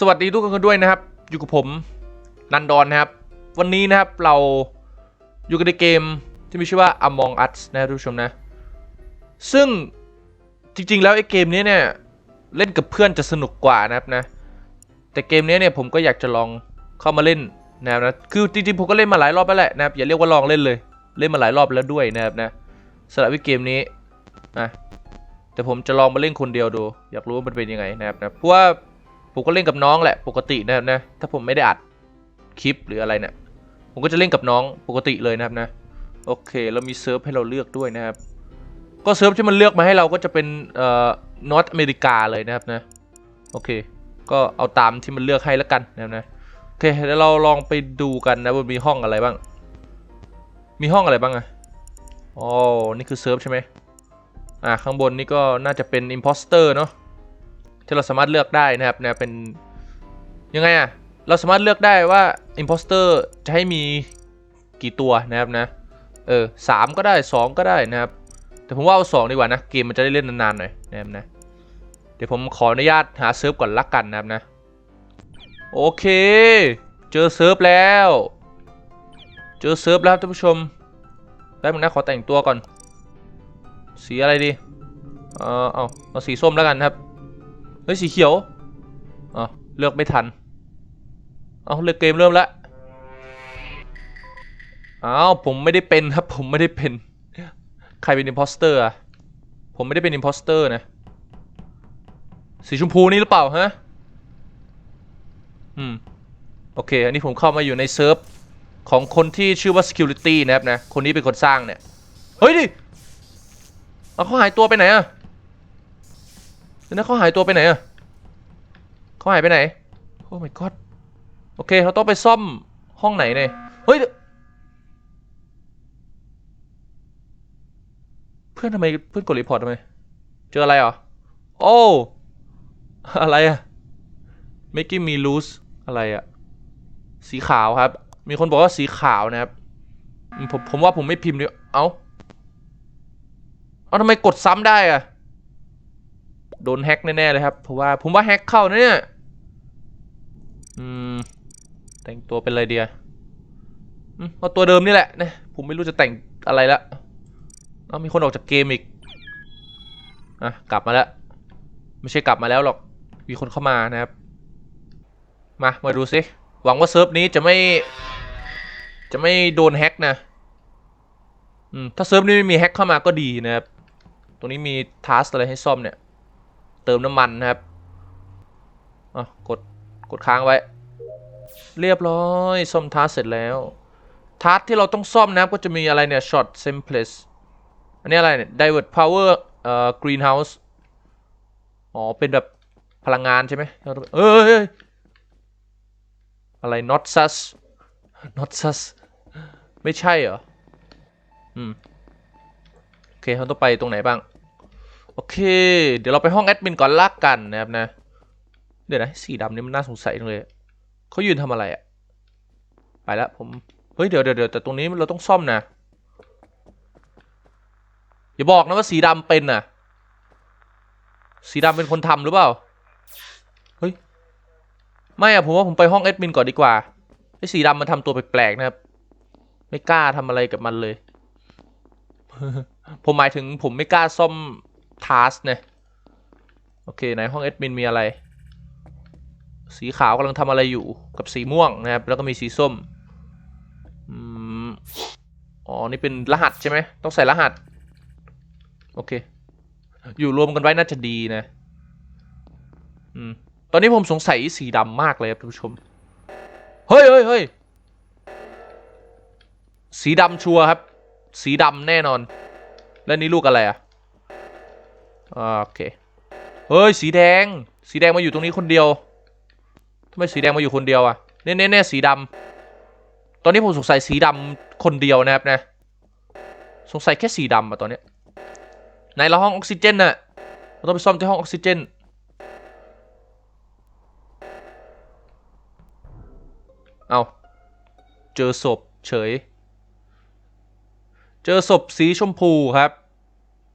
สวัสดีทุกคนด้วยนะครับ อยู่กับผมนันดอนนะครับ วันนี้นะครับเราอยู่กันในเกมที่มีชื่อว่า Among Us นะทุกผู้ชมนะ ซึ่งจริง ๆ แล้วไอ้เกมนี้เนี่ยเล่นกับเพื่อนจะสนุกกว่านะครับนะ แต่เกมนี้เนี่ยผมก็อยากจะลองเข้ามาเล่นนะครับนะคือจริงๆผมก็เล่นมาหลายรอบแล้วแหละนะครับอย่าเรียกว่าลองเล่นเลย เล่นมาหลายรอบแล้วด้วยนะครับนะสำหรับเกมนี้นะแต่ผมจะลองมาเล่นคนเดียวดู อยากรู้ว่ามันเป็นยังไงนะครับนะเพราะว่า ผมก็เล่นกับน้องแหละปกตินะครับนะ ถ้าผมไม่ได้อัดคลิปหรืออะไรเนี่ยผมก็จะเล่นกับน้องปกติเลยนะครับนะ โอเคเรามีเซิร์ฟให้เราเลือกด้วยนะครับ ก็เซิร์ฟที่มันเลือกมาให้เราก็จะเป็นเอ่อนอตอเมริกาเลยนะครับนะ โอเค ก็เอาตามที่มันเลือกให้แล้วกันนะครับนะ โอเคเดี๋ยวเราลองไปดูกันนะว่ามีห้องอะไรบ้าง มีห้องอะไรบ้างอะอ๋อ นี่คือเซิร์ฟใช่ไหมอ่าข้างบนนี่ก็น่าจะเป็นอิมพอสเตอร์เนาะ ที่เราสามารถเลือกได้นะครับเนี่ยเป็นยังไงอะ่ะเราสามารถเลือกได้ว่า Imposter จะให้มีกี่ตัวนะครับนะเออสามก็ได้สองก็ได้นะครับ แต่ผมว่าเอาสองดีกว่านะเกมมันจะได้เล่นนานๆหน่อยนะครับนะเดี๋ยวผมขออนุญาตหาเซิร์ฟก่อนละกันนะครับนะโอเค เจอเซิร์ฟแล้ว เจอเซิร์ฟแล้วครับท่านผู้ชมแป๊บนึงนะขอแต่งตัวก่อน สีอะไรดีเออเอาเอาสีส้มแล้วกันครับ ฮ้ยสีเขียวอ๋อเลือกไม่ทัน เอาเลือกเกมเริ่มแล้วอ้าวผมไม่ได้เป็นครับ ผมไม่ได้เป็น ใครเป็นอิมพอสเตอร์อะผมไม่ได้เป็นอิมพอสเตอร์นะ สีชมพูนี่หรือเปล่าฮะ อืม โอเค อันนี้ผมเข้ามาอยู่ในเซิร์ฟของคนที่ชื่อว่า Security นะครับนะ คนนี้เป็นคนสร้างเนี่ย เฮ้ยดิเขาหายตัวไปไหนอะ เดี๋ยวนะเขาหายตัวไปไหนอะเขาหายไปไหน โอ้ my god โอเคเราต้องไปซ่อมห้องไหนเนี่ยเฮ้ย เพื่อนทำไมเพื่อนกดรีพอร์ตทำไม เจออะไรเหรอโอ้อะไรอะ making me lose อะไรอะสีขาวครับ มีคนบอกว่าสีขาวนะครับ ผมผมว่าผมไม่พิมพ์ดีเอ้าเอาทำไมกดซ้ำได้อะ โดนแฮ็กแน่ ๆ เลยครับ เพราะว่าผมว่าแฮ็กเข้านะเนี่ย อืม แต่งตัวเป็นอะไรเดียอืมเอาตัวเดิมนี่แหละนะผมไม่รู้จะแต่งอะไรละเอามีคนออกจากเกมอีก อะ กลับมาแล้ว ไม่ใช่กลับมาแล้วหรอก มีคนเข้ามานะครับ มา มาดูสิ หวังว่าเซิร์ฟนี้จะไม่ จะไม่โดนแฮ็กนะ อืม ถ้าเซิร์ฟนี้ไม่มีแฮ็กเข้ามาก็ดีนะครับ ตรงนี้มีทัสอะไรให้ซ่อมเนี่ย เติมน้ำมันนะครับอะกดกดค้างไว้ เรียบร้อยซ่อมทัสเสร็จแล้วทัสที่เราต้องซ่อมนะครับก็จะมีอะไรเนี่ย short simplest อันนี้อะไรเนี่ย divert power เอ่อ greenhouse อ๋อ เป็นแบบพลังงานใช่ไหมเอ้ยเอ้ยอะไร not sus not sus ไม่ใช่เหรอ อืม โอเคเราต้องไปตรงไหนบ้าง โอเค เดี๋ยวเราไปห้องแอดมินก่อนลักกันนะครับนะ เดี๋ยวนะสีดำนี่มันน่าสงสัยจังเลยเขายืนทำอะไรอะไปแล้วผม เฮ้ยเดี๋ยวเดี๋ยวเดี๋ยวแต่ตรงนี้เราต้องซ่อมนะ อย่าบอกนะว่าสีดำเป็นน่ะ สีดำเป็นคนทำหรือเปล่า เฮ้ย ไม่อะผมว่าผมไปห้องแอดมินก่อนดีกว่า ไอ้สีดำมันทำตัวแปลกๆนะครับ ไม่กล้าทำอะไรกับมันเลย ผมหมายถึงผมไม่กล้าซ่อม ทัสเนี่ยโอเคในห้องแอดมินมีอะไร สีขาวกำลังทำอะไรอยู่กับสีม่วงนะครับ แล้วก็มีสีส้มอ๋อ นี่เป็นรหัสใช่ไหม ต้องใส่รหัส โอเค อยู่รวมกันไว้น่าจะดีนะอืมตอนนี้ผมสงสัยสีดำมากเลยครับท่านผู้ชม เฮ้ยเฮ้ยเฮ้ยสีดำชัวร์ครับ สีดำแน่นอน แล้วนี่ลูกอะไรอะอ่า โอเค เฮ้ย สีแดง สีแดงมาอยู่ตรงนี้คนเดียวทำไมสีแดงมาอยู่คนเดียวอะเน่เน่เน่สีดำตอนนี้ผมสงสัยสีดำคนเดียวนะครับนะ สงสัยแค่สีดำอะตอนเนี้ยไหนเราห้องออกซิเจนน่ะเราต้องไปซ่อมที่ห้องออกซิเจน เอาเจอศพเฉย เจอศพสีชมพูครับ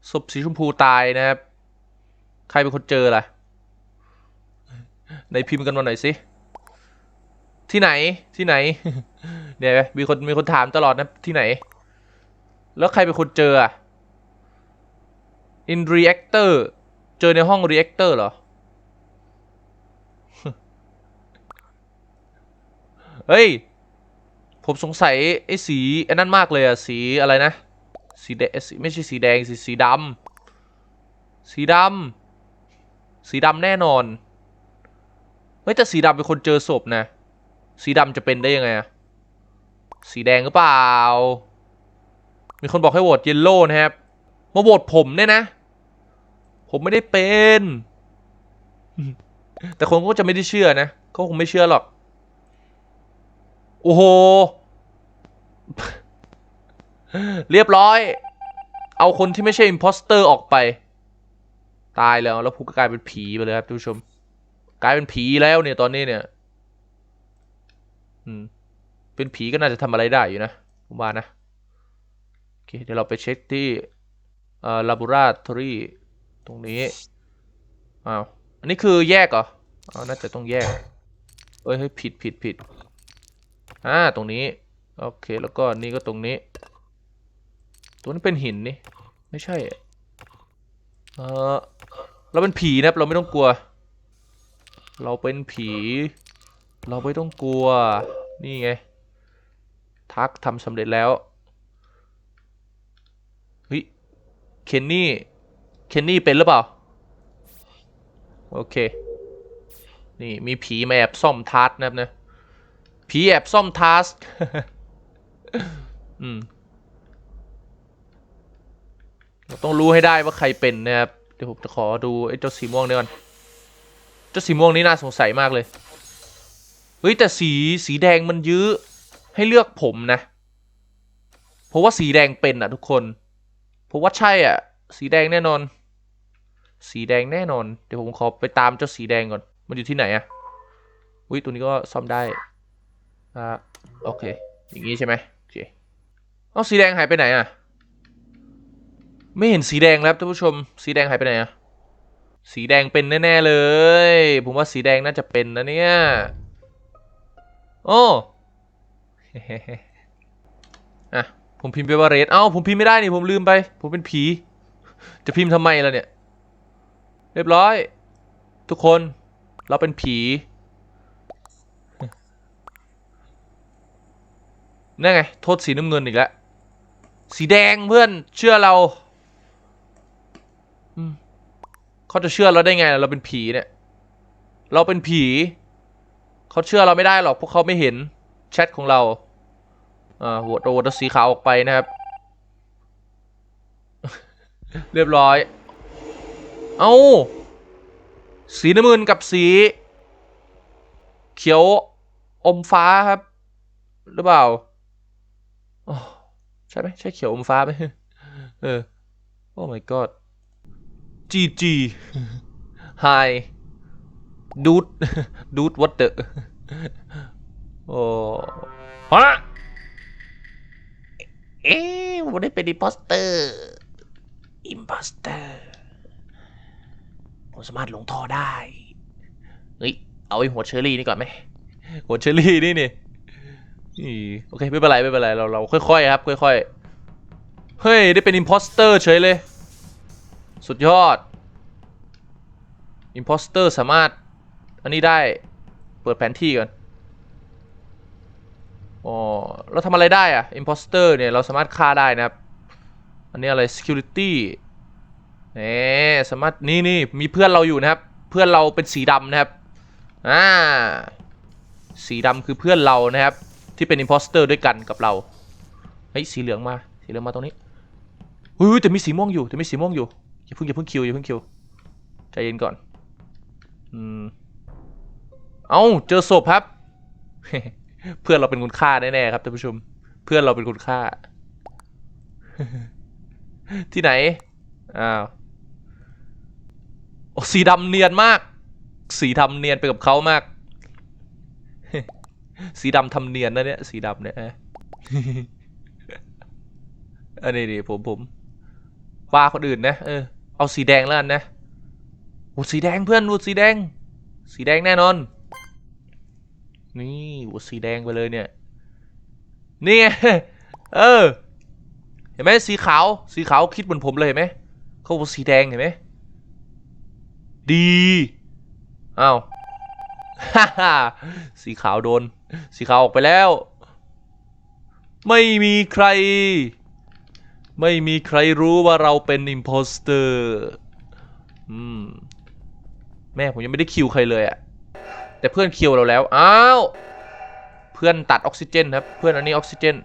ศพสีชมพูตายนะครับ ใครเป็นคนเจอล่ะในพิมพ์กันมาหน่อยสิ ที่ไหนที่ไหน เนี่ยมีคนมีคนถามตลอดนะที่ไหน แล้วใครเป็นคนเจออะ in reactor เจอในห้อง reactor เหรอ เฮ้ย ผมสงสัยไอ้สีไอ้นั่นมากเลยอะสีอะไรนะ สีแดงไม่ใช่สีแดงสีสีดำสีดำสีดำแน่นอนเฮ้ยแต่สีดำเป็นคนเจอศพนะ สีดำจะเป็นได้ยังไงอะสีแดงหรือเปล่า มีคนบอกให้โหวตเยลโล่นะครับ มาโหวตผมเนี่ยนะ ผมไม่ได้เป็น แต่คนก็จะไม่ได้เชื่อนะเขาคงไม่เชื่อหรอก โอ้โห เรียบร้อย เอาคนที่ไม่ใช่อิมพอสเตอร์ออกไป ตายแล้วแล้วผู้ก็กลายเป็นผีไปเลยครับท่านผู้ชม กลายเป็นผีแล้วเนี่ยตอนนี้เนี่ยอืมเป็นผีก็น่าจะทำอะไรได้อยู่นะผมว่านะโอเคเดี๋ยวเราไปเช็คที่เอ่อ laboratory ตรงนี้อ้าวอันนี้คือแยกเหรออ๋อน่าจะต้องแยกเอ้ยเฮ้ยผิดผิดผิดอ่าตรงนี้ โอเคแล้วก็นี่ก็ตรงนี้ ตัวนี้เป็นหินนี่ ไม่ใช่ เออเราเป็นผีนะครับ เราไม่ต้องกลัว เราเป็นผี เราไม่ต้องกลัว นี่ไง ทักทำสำเร็จแล้วเฮ้ยเคนนี่ เคนนี่เป็นหรือเปล่า โอเค นี่มีผีมาแอบซ่อมทัสนะครับนะผีแอบซ่อมทัสอืม เราต้องรู้ให้ได้ว่าใครเป็นนะครับ เดี๋ยวผมจะขอดูไอ้เจ้าสีม่วงเนี่ยวก่อน เจ้าสีม่วงนี่น่าสงสัยมากเลย เฮ้ยแต่สีสีแดงมันยื้อให้เลือกผมนะ เพราะว่าสีแดงเป็นอะทุกคน เพราะว่าใช่อะ สีแดงแน่นอน สีแดงแน่นอน เดี๋ยวผมขอไปตามเจ้าสีแดงก่อน มันอยู่ที่ไหนอะอุ้ยตัวนี้ก็ซ่อมได้อ่าโอเค อย่างงี้ใช่ไหมโอเคเอาสีแดงหายไปไหนอะ ไม่เห็นสีแดงแล้วท่านผู้ชม สีแดงหายไปไหนอะสีแดงเป็นแน่ๆเลย ผมว่าสีแดงน่าจะเป็นนะเนี่ย โอ้อะผมพิมพ์ไปว่าเรดเอ้าผมพิมพ์ไม่ได้นี่ผมลืมไป ผมเป็นผี จะพิมพ์ทำไมล่ะเนี่ย เรียบร้อย ทุกคนเราเป็นผีนั่นไง โทษสีน้ำเงินอีกแล้ว สีแดงเพื่อนเชื่อเรา เขาจะเชื่อเราได้ไง เราเป็นผีเนี่ย เราเป็นผี เขาเชื่อเราไม่ได้หรอก พวกเขาไม่เห็นแชทของเราอ่าโวตโตเอสีขาวออกไปนะครับ เรียบร้อย เอาสีน้ำเงินกับสี เขียวอมฟ้าครับ หรือเปล่าอ๋อใช่ไหมใช่เขียวอมฟ้าไหมเออ โอ้ my god GG Hi dude dude what the โอ้ฮะเอ๊ะผมได้เป็นอิมพอสเตอร์ อิมพอสเตอร์ ผมสามารถลงท่อได้ เฮ้ย เอาไอ้หัวเชอรี่นี่ก่อนไหม หัวเชอรี่นี่นี่นี่โอเค ไม่เป็นไร ไม่เป็นไร เราเราค่อยๆครับ ค่อยๆ เฮ้ย ได้เป็นอิมพอสเตอร์เฉยเลย สุดยอดอิมพอสเตอร์สามารถ อันนี้ได้เปิดแผนที่ก่อนอ๋อเราทำอะไรได้อะอิมพอสเตอร์เนี่ย เราสามารถฆ่าได้นะครับ อันนี้อะไร security เน่สามารถนี่นี่มีเพื่อนเราอยู่นะครับ เพื่อนเราเป็นสีดำนะครับอ่าสีดำคือเพื่อนเรานะครับ ที่เป็นอิมพอสเตอร์ด้วยกันกับเราเฮ้ยสีเหลืองมาสีเหลืองมาตรงนี้เฮ้ยแต่มีสีม่วงอยู่แต่มีสีม่วงอยู่ อย่าเพิ่งอย่าเพิ่งคิวอย่าเพิ่งคิวใจเย็นก่อน อืม เอาเจอศพครับ เพื่อนเราเป็นคนฆ่าแน่ๆครับท่านผู้ชม เพื่อนเราเป็นคนฆ่า ที่ไหน อ้าวโอ้สีดำเนียนมาก สีดำเนียนไปกับเขามาก สีดำทำเนียนนะเนี่ย สีดำเนี่ยอันนี้ดิผมผมว่าคนอื่นนะ เออ เอาสีแดงแล้วกันนะโอ้สีแดงเพื่อนดูสีแดง สีแดงแน่นอน นี่โหสีแดงไปเลยเนี่ย นี่ไงเออ เห็นไหมสีขาว สีขาวคิดเหมือนผมเลยเห็นไหมเขาบอกสีแดงเห็นไหมดีอ้าวฮ่าฮ่าสีขาวโดน สีขาวออกไปแล้ว ไม่มีใคร ไม่มีใครรู้ว่าเราเป็นอิมโพสเตอร์อืมแม่ผมยังไม่ได้คิวใครเลยอะแต่เพื่อนคิวเราแล้ว อ้าว เพื่อนตัดออกซิเจนครับ เพื่อนอันนี้ออกซิเจน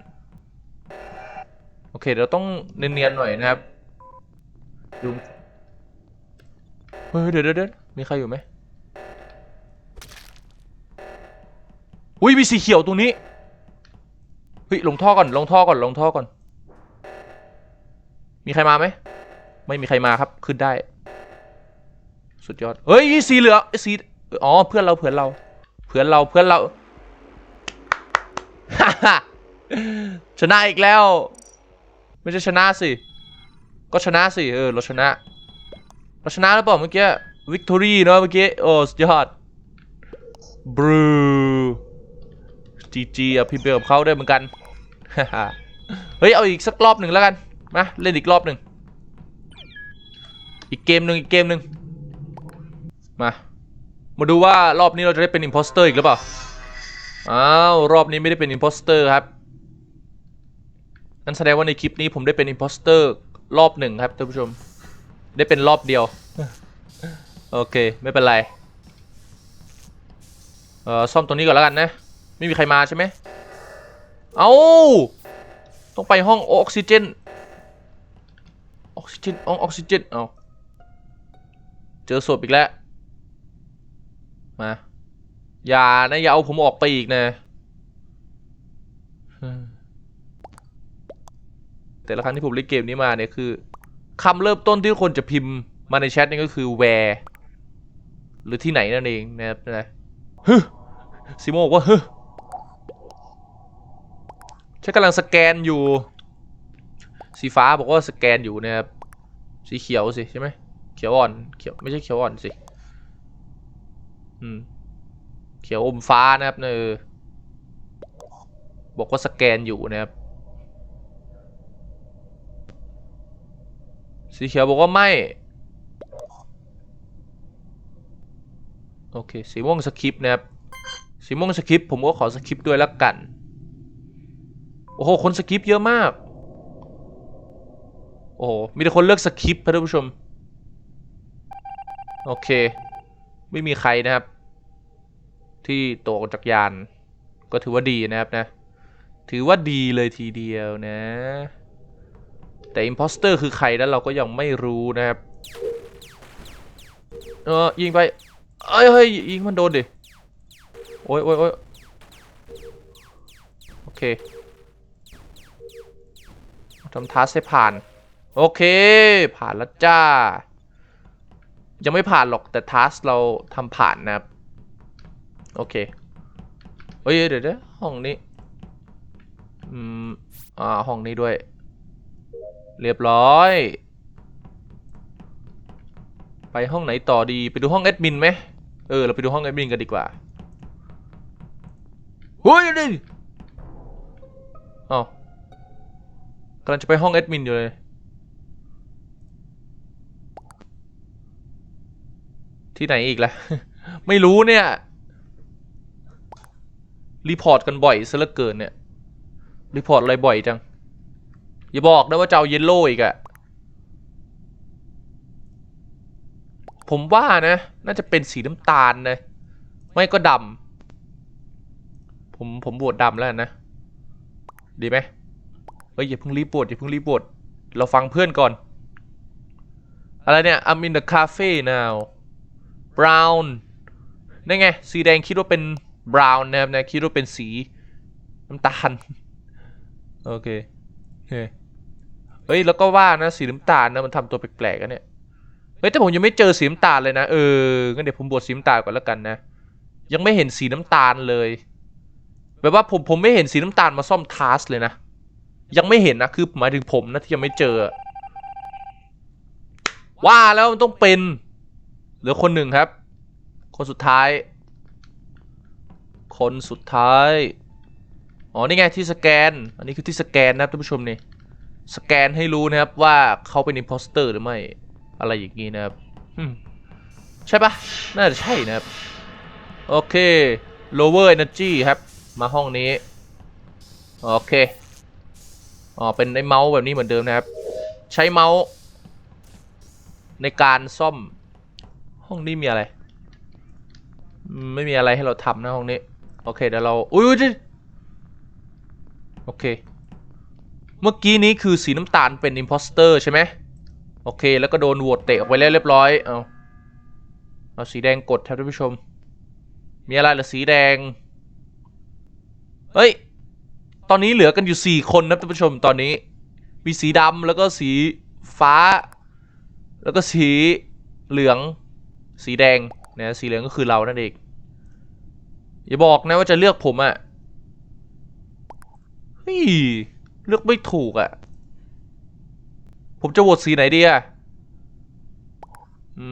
โอเค เราต้องเนียนๆหน่อยนะครับดูเฮ้ยเดี๋ยวเดี๋ยวมีใครอยู่ไหมอุ้ยมีสีเขียวตรงนี้เฮ้ยลงท่อก่อน ลงท่อก่อน ลงท่อก่อน มีใครมาไหม ไม่มีใครมาครับ ขึ้นได้ สุดยอด เฮ้ย สีเหลืองสี อ๋อ เพื่อนเรา เพื่อนเรา เพื่อนเรา เพื่อนเราชนะอีกแล้ว ไม่ใช่ชนะสิ ก็ชนะสิ เออ เราชนะ เราชนะแล้วเปล่าเมื่อกี้ วิกตอรี่เนาะเมื่อกี้ โอ้สุดยอด บรูจีจีอะพิมพ์ไปกับเขาได้เหมือนกัน เฮ้ย เอาอีกสักรอบหนึ่งแล้วกัน มาเล่นอีกรอบหนึ่งอีกเกมหนึ่งอีกเกมหนึ่งมา มาดูว่ารอบนี้เราจะได้เป็นอิมโพสเตอร์อีกหรือเปล่า อ้าว รอบนี้ไม่ได้เป็นอิมโพสเตอร์ครับ นั่นแสดงว่าในคลิปนี้ผมได้เป็นอิมโพสเตอร์รอบหนึ่งครับท่านผู้ชม ได้เป็นรอบเดียว โอเค ไม่เป็นไร เอ่อ ซ่อมตัวนี้ก่อนแล้วกันนะ ไม่มีใครมาใช่ไหม เอาต้องไปห้องออกซิเจน ออกซิเจนห้อออกซิเจนเอาเจอศพอีกแล้ว มา อย่านะอย่าเอาผมออกไปอีกนะ แต่ละครั้งที่ผมเล่นเกมนี้มาเนี่ยคือคำเริ่มต้นที่คนจะพิมพ์มาในแชทนี่ก็คือ where หรือที่ไหนนั่นเองนะครับนะฮึซิโมบอกว่าฮึฉันกำลังสแกนอยู่ สีฟ้าบอกว่าสแกนอยู่นะครับสีเขียวสิใช่ไหมเขียวอ่อนเขียวไม่ใช่เขียวอ่อนสิอืมเขียวอมฟ้านะครับเนอบอกว่าสแกนอยู่นะครับสีเขียวบอกว่าไม่โอเคสีม่วงสคริปนะครับสีม่วงสคริปผมก็ขอสคริปด้วยละกันโอ้โหคนสคริปเยอะมาก โอ้โห มีแต่คนเลือกสคริปต์ครับท่านผู้ชม โอเค ไม่มีใครนะครับ ที่ตกจากยาน ก็ถือว่าดีนะครับนะ ถือว่าดีเลยทีเดียวนะ แต่อิมพอสเตอร์คือใครนั้นเราก็ยังไม่รู้นะครับ เออยิงไปเอ้ยเฮ้ยยิงมันโดนดิ โอ้ยโอ้ยโอ้ยโอเคทำทัสให้ผ่าน โอเค ผ่านแล้วจ้า ยังไม่ผ่านหรอกแต่ทัสเราทำผ่านนะครับ โอเคเฮ้ยเดี๋ยวเดี๋ยวห้องนี้ อืม อ่า ห้องนี้ด้วย เรียบร้อย ไปห้องไหนต่อดีไปดูห้องแอดมินไหมเออ เราไปดูห้องแอดมินกันดีกว่าเฮ้ยดิอ๋อกำลังจะไปห้องแอดมินอยู่เลย ที่ไหนอีกล่ะ ไม่รู้เนี่ย รีพอร์ตกันบ่อยซะเหลือเกินเนี่ย รีพอร์ตอะไรบ่อยจัง อย่าบอกนะว่าจะเอาเยลโล่อีกอะผมว่านะ น่าจะเป็นสีน้ำตาลนะ ไม่ก็ดำ ผม ผมบวชดำแล้วนะ ดีไหมเฮ้ยอย่าเพิ่งรีบบวชอย่าเพิ่งรีบบวชเราฟังเพื่อนก่อน อะไรเนี่ย I'm in the cafe now brown นั่นไง สีแดงคิดว่าเป็น brown นะครับนะคิดว่าเป็นสีน้ำตาล โอเคเฮ้ย แล้วก็ว่านะ สีน้ำตาลนะมันทำตัวแปลกๆกันเนี่ย เฮ้ย แต่ผมยังไม่เจอสีน้ำตาลเลยนะ เออ งั้นเดี๋ยวผมบวชสีน้ำตาลก่อนแล้วกันนะ ยังไม่เห็นสีน้ำตาลเลย แบบว่าผมผมไม่เห็นสีน้ำตาลมาซ่อมทัสเลยนะ ยังไม่เห็นนะ คือหมายถึงผมนะที่ยังไม่เจอ ว่าแล้วมันต้องเป็น เหลือคนหนึ่งครับ คนสุดท้าย คนสุดท้าย อ๋อ นี่ไงที่สแกน อันนี้คือที่สแกนนะครับท่านผู้ชมนี่ สแกนให้รู้นะครับว่าเขาเป็นอิ p โพสเตอร์หรือไม่ อะไรอย่างนี้นะครับ ใช่ปะน่าจะใช่นะครับ โอเค lower energy ครับ มาห้องนี้ โอเค อ๋อ เป็นไอ้เมาส์แบบนี้เหมือนเดิมนะครับ ใช้เมาส์ในการซ่อม ห้องนี้มีอะไร ไม่มีอะไรให้เราทำนะห้องนี้ โอเคเดี๋ยวเรา อุ้ยอุ๊ยโอเค เมื่อกี้นี้คือสีน้ำตาลเป็นอิ p โพสเตอร์ใช่ไหมโอเค แล้วก็โดนโหวตเตะออกไปแล้วเรียบร้อย เอาเอาสีแดงกดครับท่านผู้ชม มีอะไรหรือสีแดง เฮ้ย ตอนนี้เหลือกันอยู่ 4 คนนะท่านผู้ชมตอนนี้ มีสีดำแล้วก็สีฟ้า แล้วก็สีเหลือง สีแดงนะสีเหลืองก็คือเรานั่นเองอย่าบอกนะว่าจะเลือกผมอะเฮ้ยเลือกไม่ถูกอะผมจะโหวตสีไหนดีอะอื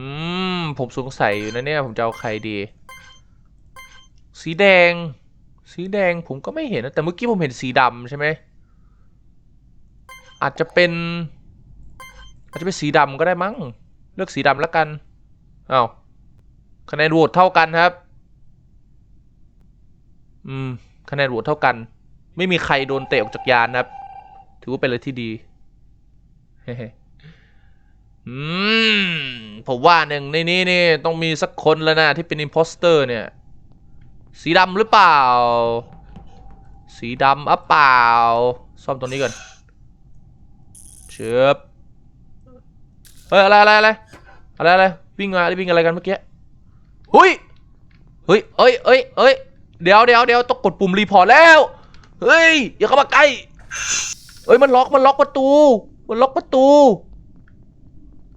มผมสงสัยอยู่นะเนี่ยผมจะเอาใครดี สีแดง สีแดงผมก็ไม่เห็นนะแต่เมื่อกี้ผมเห็นสีดำใช่ไหมอาจจะเป็น อาจจะเป็นสีดำก็ได้มั้ง เลือกสีดำแล้วกัน อา้าวคะแนนโหวตเท่ากันครับ อืม คะแนนโหวตเท่ากัน ไม่มีใครโดนเตะออกจากยานนะครับ ถือว่าเป็นอะไรที่ดีเฮ้ๆอืม ผมว่าหนึ่งในนี้นี่ต้องมีสักคนแล้วนะที่เป็นอิ p โพสเตอร์เนี่ย สีดำหรือเปล่า สีดำอะเปล่า ซ่อมตรงนี้ก่อนเชือบเฮ้ยอะไรอะไรอะไรอะไรอะไร วิ่งมาวิ่งอะไรกันเมื่อกี้หุยเฮ้ยเอ้ยเอ้ยเอ้ยเดี๋ยวเดี๋ยวเดี๋ยวต้องกดปุ่มรีพอร์ตแล้วเฮ้ยอย่าเข้ามาใกล้เฮ้ยมันล็อกมันล็อกประตู มันล็อกประตู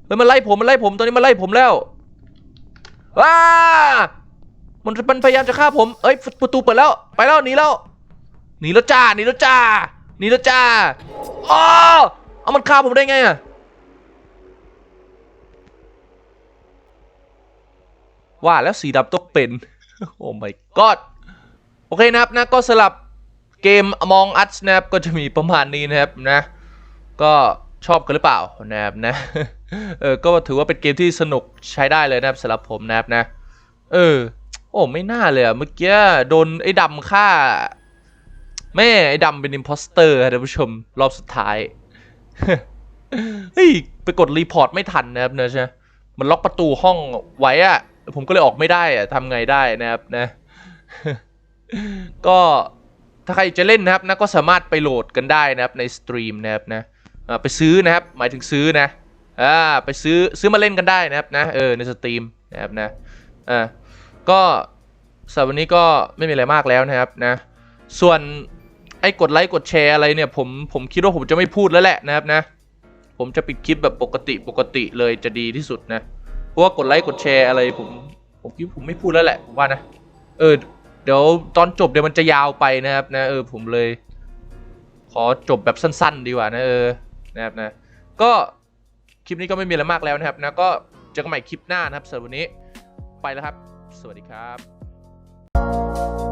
เฮ้ยมันไล่ผมมันไล่ผมตอนนี้มันไล่ผมแล้วว้ามันมันพยายามจะฆ่าผมเอ้ยประตูเปิดแล้ว ไปแล้วหนีแล้วหนีแล้วจ้าหนีแล้วจ้าหนีแล้วจ้าอ๋อเอามันฆ่าผมได้ไงอะ ว่าแล้วสีดำต้องเป็น โอ้ my god โอเคนะครับนะก็สลับเกม Among Us นะครับก็จะมีประมาณนี้นะครับนะ ก็ชอบกันหรือเปล่านะครับนะเออก็ถือว่าเป็นเกมที่สนุกใช้ได้เลยนะครับสำหรับผมนะครับนะ เออ โอ้ไม่น่าเลยอะเมื่อกี้โดนไอ้ดำฆ่า แม่ไอ้ดำเป็นอิมพอสเตอร์ท่านผู้ชมรอบสุดท้ายเฮ้ยไปกดรีพอร์ตไม่ทันนะครับเนอะใช่มันล็อกประตูห้องไว้อะ ผมก็เลยออกไม่ได้อะทำไงได้นะครับนะ ก็ถ้าใครจะเล่นนะครับนะก็สามารถไปโหลดกันได้นะครับในสตรีมนะครับนะไปซื้อนะครับหมายถึงซื้อนะอ่าไปซื้อซื้อมาเล่นกันได้นะครับนะเออในสตรีมนะครับนะอ่าก็สำหรับวันนี้ก็ไม่มีอะไรมากแล้วนะครับนะ ส่วนไอ้กดไลค์กดแชร์อะไรเนี่ยผมผมคิดว่าผมจะไม่พูดแล้วแหละนะครับนะ ผมจะปิดคลิปแบบปกติปกติเลยจะดีที่สุดนะ ราะว่ากดไลค์กดแชร์อะไรผม ผมคิดผมไม่พูดแล้วแหละผมว่านะเออ เดี๋ยวตอนจบเดี๋ยวมันจะยาวไปนะครับ นะ เออผมเลย ขอจบแบบสั้น ๆ ดีกว่านะเออนะครับนะ ก็คลิปนี้ก็ไม่มีอะไรมากแล้วนะครับ นะก็เจอกันใหม่คลิปหน้านะครับสำหรับวันนี้ไปแล้วครับ สวัสดีครับ